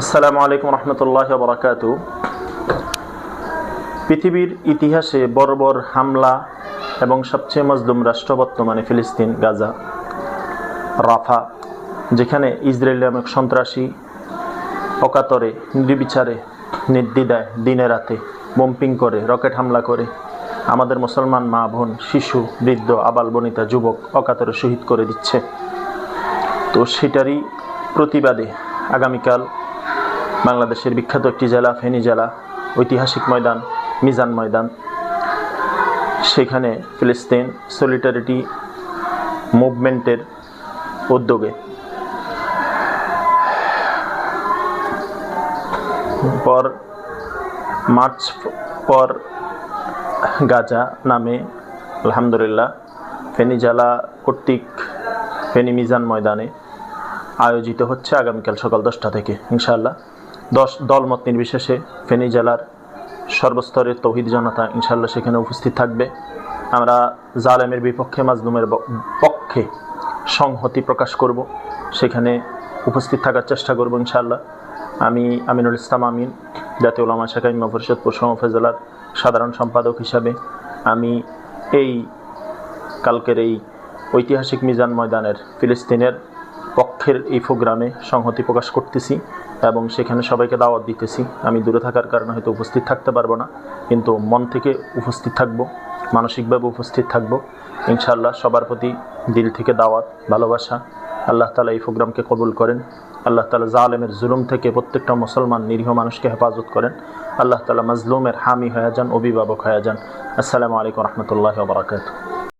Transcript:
আসসালামু আলাইকুম রহমতুল্লাহ বরাকাত। পৃথিবীর ইতিহাসে বর্বর হামলা এবং সবচেয়ে মজলুম রাষ্ট্র বর্তমানে ফিলিস্তিন, গাজা, রাফা, যেখানে ইসরায়েল নামক সন্ত্রাসী অকাতরে, নির্বিচারে, নির্দ্বিধায় দিনে রাতে বম্পিং করে, রকেট হামলা করে। আমাদের মুসলমান মা, বোন, শিশু, বৃদ্ধ, আবাল, বনিতা, যুবক অকাতরে শহীদ করে দিচ্ছে। তো সেটারই প্রতিবাদে আগামীকাল বাংলাদেশের বিখ্যাত একটি জেলা, ফেনী জেলা, ঐতিহাসিক ময়দান, মিজান ময়দান। সেখানে ফিলিস্তিন সলিটারিটি মুভমেন্টের উদ্যোগে। পর মার্চ পর গাজা নামে, আলহামদুলিল্লাহ, ফেনী জেলা কর্তৃক ফেনী মিজান ময়দানে আয়োজিত হচ্ছে আগামীকাল সকাল দশটা থেকে, ইনশাআল্লাহ। দশ দলমত নির্বিশেষে ফেনী জেলার সর্বস্তরের তৌহিদ জনতা ইনশাল্লাহ সেখানে উপস্থিত থাকবে। আমরা জালেমের বিপক্ষে, মাজলুমের পক্ষে সংহতি প্রকাশ করব। সেখানে উপস্থিত থাকার চেষ্টা করব ইনশাআল্লাহ। আমি আমিনুল ইসলাম আমিন, জাতীয় ওলামা শাখা ইমা পরিষদ পশ্চিম উপজেলার সাধারণ সম্পাদক হিসাবে। আমি এই কালকের এই ঐতিহাসিক মিজান ময়দানের ফিলিস্তিনের পক্ষের এই প্রোগ্রামে সংহতি প্রকাশ করতেছি এবং সেখানে সবাইকে দাওয়াত দিতেছি। আমি দূরে থাকার কারণে হয়তো উপস্থিত থাকতে পারব না, কিন্তু মন থেকে উপস্থিত থাকব, মানসিকভাবে উপস্থিত থাকব। ইনশাআল্লাহ সবার প্রতি দিল থেকে দাওয়াত, ভালোবাসা, আল্লাহ তালা এই প্রোগ্রামকে কবুল করেন। আল্লাহ তালা জা জালেমের জুলুম থেকে প্রত্যেকটা মুসলমান নিরীহ মানুষকে হেফাজত করেন। আল্লাহ তালা মাজলুমের হামি হয়ে যান, অভিভাবক হয়ে যান। আসসালামু আলাইকুম রহমতুল্লাহ বারাকাতু